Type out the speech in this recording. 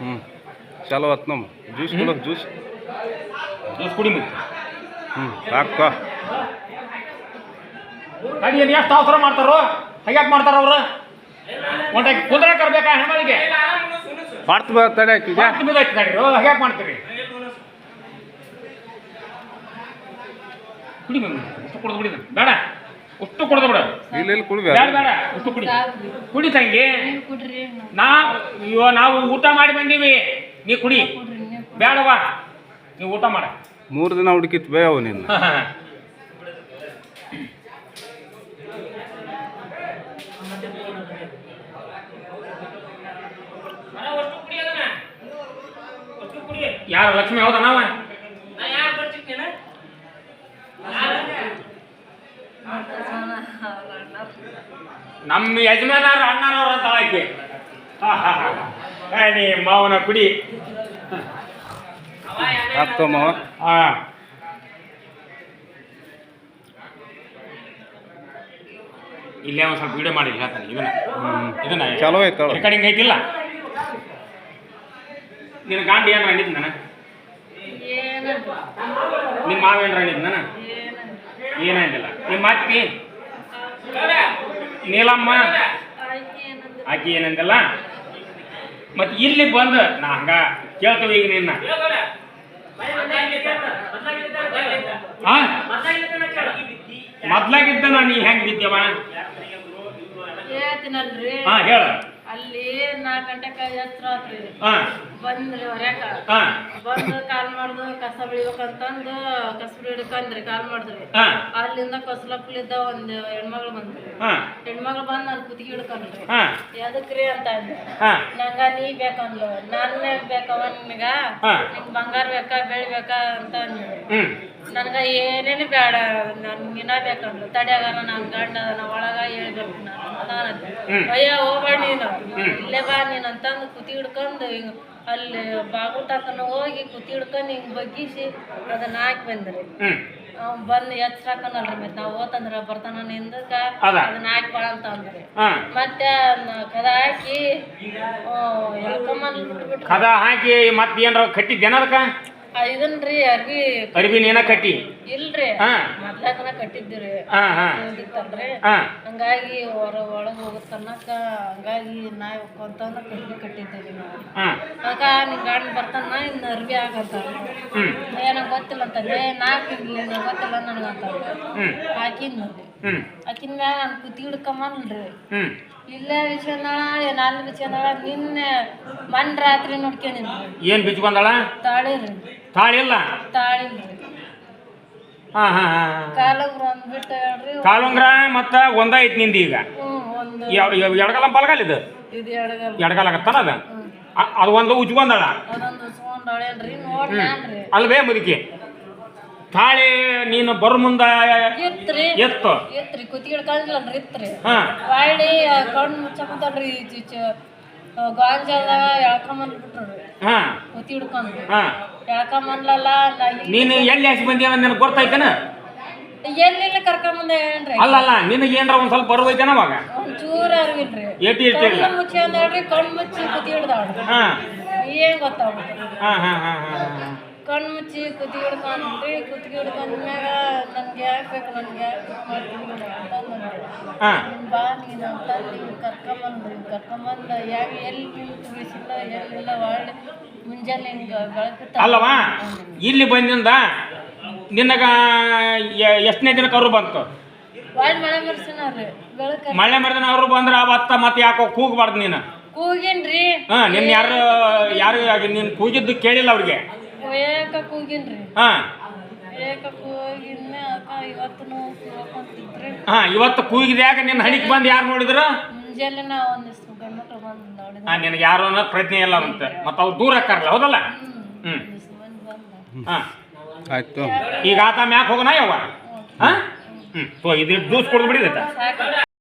ಹ್ಞೂ ಚಲೋ ಆತ್ ನಮ್ಮ ಜ್ಯೂಸ್ ಕುಡೋ ಜ್ಯೂಸ್. ಜ್ಯೂಸ್ ಕುಡಿ ಹ್ಞೂ ಸಾಕ. ತಡಿ ಏನು ಎಷ್ಟು ಅವಸರ ಮಾಡ್ತಾರೋ? ಹೇಗ್ಯಾಕೆ ಮಾಡ್ತಾರ ಅವ್ರು. ಒಂಟಾಗಿ ಕುದುರೆ ಕರ್ಬೇಕಾ ಹೆಣ್ಮಳಿಗೆ? ಹೊಡ್ತು ಬಾ ತಡೆ ತಡೀರು ಹೇಗ್ಯಾಕೆ ಮಾಡ್ತೀರಿ. ಕುಡಿ ಉಷ್ಟು ಕುಡ್ದು ಬಿಡಿ. ಬೇಡ. ಉಷ್ಟು ಕುಡ್ದು ಬಿಡು. ಇಲ್ಲ ಕುಡಿ ಕುಡಿಬೇಡ. ಬೇಡ ಬೇಡ ಉಷ್ಟು ಕುಡಿ. ಕುಡಿ ತಂಗಿ. ಕುಡ್ರಿ ನಾ ಇವ ನಾವು ಊಟ ಮಾಡಿ ಬಂದೀವಿ. ನೀ ಕುಡಿ. ಬೇಡವಾ ನೀವು ಊಟ ಮಾಡ. ಮೂರು ದಿನ ಹುಡುಕಿತ್ ಬೇ ಅವು ನಿನ್ನ. ಯಾರ ಲಕ್ಷ್ಮಿ ಹೌದಾ ನಾವ? ನಮ್ಮ ಯಜಮಾನರ ಅಣ್ಣನವ್ರ ಅಂತ ಹಾಕಿ. ನೀ ಮಾವನ ಕುಡಿ. ಹಾಂ ಹಾ. ಇಲ್ಲೇ ಒಂದು ಸ್ವಲ್ಪ ವಿಡಿಯೋ ಮಾಡಿ ಹೇಳ್ತಾನೆ. ಇದನ್ನ. ಇದನ್ನ ಚಲೋ ಐತಳ ರೆಕಾರ್ಡಿಂಗ್ ಐತಿಲ್ಲ? ನಿನ್ನ ಗಾಂಡಿ ಏನು ಅಂದಿದ್ದು ನಾನು? ನಿಮ್ಮ ಮಾವ ಏನು ಅಂದಿದ್ದು ನಾನು? ಏನಾಯ್ತಿಲ್ಲ ನಿಮ್ಮ ಮಾತಿ ನೀಲಮ್ಮ. ಆಕಿ ಏನಂದಿಲ್ಲ? ಮತ್ತೆ ಇಲ್ಲಿ ಬಂದು ನಾ ಹಂಗ ಕೇಳ್ತೇವೆ ಈಗ ನಿನ್ನ? ಮೊದ್ಲಾಗಿದ್ದ ನಾ ನೀ ಹೆಂಗ್ ಬಿದ್ದವ? ಹಾ ಹೇಳ. ಅಲ್ಲಿ ನಾಲ್ಕು ಗಂಟೆಗೆ ಎತ್ತರ ಆತ್ರಿ. ಬಂದ್ರಿ ಹೊರ್ಯಾಕ. ಬಂದು ಕಾಲ್ ಮಾಡ್ದು ಕಸ ಬೆಳಿಬೇಕಂತಂದು ಕಸ ಹಿಡ್ಕಂದ್ರಿ ಕಾಲ್ ಮಾಡಿದ್ರಿ. ಅಲ್ಲಿಂದ ಕಸ್ಲಪ್ಪಲಿದ್ದ ಒಂದು ಹೆಣ್ಮಗಳು ಬಂದ್ರಿ. ಹೆಣ್ಮಗಳು ಬಂದು ನಾನು ಕುತ್ತಿಗೆ ಹಿಡ್ಕೊಂಡ್ರಿ. ಎದಕ್ರಿ ಅಂತ ಅಂದೆ ನಂಗ ನೀ ಬೇಕಂದ್ಲು. ನನ್ನ ಬೇಕವ ನಿನಗ. ನಿಂಗೆ ಬಂಗಾರ ಬೇಕಾ ಬೆಳಿ ಬೇಕಾ ಅಂತ ಅಂದ್ರಿ ನನಗ ಏನೇನು ಬೇಡ. ನನ್ಗಿನ ಬೇಕಂದ್ಲು. ತಡೆಯಾಗ ನನ್ನ ಗಂಡ ಒಳಗ ಹೇಳ್ಬೇಕು ನಾನು. ಅಯ್ಯ ಹೋಗ್ಬೇಡ ನೀನು. ಇಲ್ಲೇ ಬಾ ನೀನು ಅಂತಂದು ಕುತಿ ಹಿಡ್ಕೊಂಡು ಹಿಂಗ ಅಲ್ಲಿ ತಕನ ಹೋಗಿ ಕುತಿ ಹಿಡ್ಕೊಂಡು ಹಿಂಗೆ ಬಗ್ಗಿಸಿ ಅದನ್ನ ಹಾಕಿ ಬಂದ್ರಿ. ಅವ್ನು ಬಂದು ಎಚ್ಚರ ಹಾಕನಲ್ರಿ ಮತ್ತೆ ನಾವು ಓತಂದ್ರ ಬರ್ತಾನ ನಿಂದಕ ಅದ. ಅದನ್ನ ಹಾಕಿ ಬಾ ಅಂತ ಅಂದ್ರಿ. ಮತ್ತೆ ಕದ ಹಾಕಿ ಎಳ್ಕೊಂಬಂದ್ ಕದ ಹಾಕಿ ಮತ್ತೆ ಏನಾರ ಕಟ್ಟಿದ್ದೇನ ಅದಕ್ಕ? ಇದನ್ರಿ ಅರ್ಬಿ ಅರಿವಿ ಏನ ಕಟ್ಟಿ. ಇಲ್ರಿ. ಹಾ. ಮೊದ್ಲಾಕನ ಕಟ್ಟಿದ್ದೀರಿ ಹಂಗಾಗಿ ಹೊರ ಒಳಗೆ ಹೋಗೋ ತನಕ ಹಂಗಾಗಿ ನಾಯಿ ಹೊಕ್ಕೊಂತಂದ ಕಟ್ಟಿ ಕಟ್ಟಿದ್ದೀರಿ ನಾವು. ಆಗ ನಿನ್ ಗಾಡಿ ಬರ್ತಾನ ಇನ್ನು ಅರ್ವಿ ಆಗಂತ ನನಗೆ ಗೊತ್ತಿಲ್ಲ ಅಂತಂದ್ರೆ ನಾಲ್ಕು ನನಗೆ ಗೊತ್ತಿಲ್ಲ ನನಗಂತ ನೋಡ್ರಿ ಹ್ಮ್. ಹಾಕಿದ ಮ್ಯಾಗ ನಾನು ಕುತ್ತಿ ಹಿಡ್ಕೊಂಬನ್ರಿ ಹ್ಮ್. ಇಲ್ಲೇ ವಿಷಯನಾಳ ಏನು ಅಲ್ಲಿ ವಿಷಯನಾಳ ನಿನ್ನೆ ಮನ್ ರಾತ್ರಿ ನೋಡ್ಕೊಂಡಿದ್ದೆ ಏನ್ ಬಿಚ್ಕೊಂಡಳ? ತಾಳಿ ರೀ ತಾಳಿ ಹಾ ಹಾ ಹಾ. ಕಾಲಗ್ರ ಅಂದ್ಬಿಟ್ಟು ಹೇಳ್ರಿ. ಕಾಲುಂಗ್ರ ಮತ್ತ ಒಂದ ಐತಿ ನಿಂದ ಈಗ. ಹ್ಞೂ ಒಂದು. ಎಡಗಲ ಬಲಗಾಲ ಇದು? ಇದು ಎಡಗಲ್ ಎಡಗಾಲ ಆಗತ್ತಲ್ಲ ಅದ? ಅ- ಅದು ಒಂದು ಉಜ್ಕೊಂದಳ ಅದೊಂದು ಸುಗೊಂಡಳೇನ್ರಿ ನೋಡ್ರಿ ಅಲ್ವೇ ಮುದುಕಿ? ತಾಳಿ ನೀನು ಬರೋ ಮುಂದ ಇತ್ರಿ ಎತ್ತು. ಇತ್ರಿ ಕುತ್ತಿ ಹಿಡ್ಕೊಂಡಿಲ್ಲನ್ರಿ ಇತ್ರಿ ಹಾ. ಹೊಳ್ಳಿ ಕಣ್ಣು ಮುಚ್ಚಕೊಂತಲ್ರಿ ಗಾಂಜಾದಾಗ ಎಳ್ಕೊಂಬಂದ್ ಬಿಟ್ರು. ಹಾ. ಕುತ್ತಿ ಹಿಡ್ಕೊಂಡು. ಹಾ. ಎಳ್ಕೊಂಬಂದ್ಲಲ್ಲ ನಾ ಇಲ್ಲಿ- ನೀನು ಎಲ್ಲಿ ಹಸಿ ಬಂದಿ ನಿನಗೆ ಗೊತ್ತಾಯ್ತೇನ? ಎಲ್ಲೆಲ್ಲ ಕರ್ಕೊಂಬಂದೆ ಏನ್ರಿ ಅಲ್ಲಲ್ಲ ನಿನಗೆ ಏನ್ರ ಒಂದ್ ಸ್ವಲ್ಪ ಬರುವೈತೇನ ಅವಾಗ? ಒಂಚೂರು ಅರಿವಿಲ್ರಿ ಏಟಿ ಇರ್ತಿಲ್ಲ ಕಣ್ಣು ಮುಚ್ಚಿ ಅಂದ್ರಿ ಕಣ್ಣು ಮುಚ್ಚಿ ಕುತ್ತಿ ಹಿಡ್ದ ಹಾ. ಏನ್ ಏನು ಹಾ ಹಾ ಹಾ ಹಾ ಹಾ. ಕಣ್ಣು ಮುಚ್ಚಿ ಕುತ್ತಿ ಹಿಡ್ಕೊಂಡ್ರಿ ಕುತ್ತಿಗೆ ನನಗೆ ಯಾಕೆ ಬೇಕು ನನ್ಗೆ ಯಾಕೆ ಮಾಡ್ತೀನಿ ಅಂತಂದ್ರಿ ಹಾ. ನೀನ್ ಬಾ ನೀನು ಅಂತ ನೀವು ಕರ್ಕೊಂಬಂದ್ರಿ ಕರ್ಕೊಂಬಂದ ಯಾವ ಎಲ್ಲಿ ನಿಂತು ಬಿಸಿಲ್ಲ ಎಲ್ಲಿಲ್ಲ ಒಳ್ಳೆ ಮುಂಜಾನೆ ಹಿಂಗೆ ಬೆಳಕಿತ್ತ ಅಲ್ಲವಾ? ಇಲ್ಲಿ ಬಂದಿಂದ ನಿನಗ ಎಷ್ಟನೇ ದಿನ ಕರು ಬಂತು? ಒಳ್ಳೆ ಮಳೆ ಬರ್ಸಿನವ್ರಿ ಬೆಳಕ ಮಳೆ ಮಾಡಿದ ಅವ್ರು ಬಂದ್ರ ಅವತ್ತ ಮತ್ತೆ ಯಾಕೋ ಕೂಗಬಾರ್ದು ನೀನು? ಕೂಗಿನ್ರಿ. ಹಾ ನಿನ್ನ ಯಾರು ಯಾರು ನೀನು ಕೂಗಿದ್ದು ಕೇಳಿಲ್ಲ ಅವ್ರಿಗೆ? ಏಕ ಕೂಗಿನ್ರಿ ಹಾ. ಏಕ ಕೂಗಿನ್ನೆ ಅಕ್ಕ ಇವತ್ತು ಕೂಗಿದ ಹಾ ಇವತ್ತು ಕೂಗಿದ್ಯಾಗ ನಿನ್ನ ಹಣಿಕ್ ಬಂದು ಯಾರು ನೋಡಿದ್ರು? ಮುಂಜಾನೆ ನಾ ಒಂದಿಷ್ಟು ಗಂಡು ಬಂದು ನೋಡಿದ ಹಾ ನಿನಗೆ ಯಾರು ಅನ್ನೋ ಪ್ರಜ್ಞೆ ಇಲ್ಲ ಅಂತ. ಮತ್ತೆ ಅವ್ರು ದೂರ ಹಾಕಾರಲ್ಲ ಹೌದಲ್ಲ? ಹ್ಮ್ ಹ್ಮ್. ಹಾ. ಆಯ್ತು. ಈಗ ಆತ ಮ್ಯಾಕ್ ಹೋಗೋಣ ಯಾವ ಹಾ? ಹ್ಮ್. ತೋ ಇದು ಜ್ಯೂಸ್ ಸಾಕು.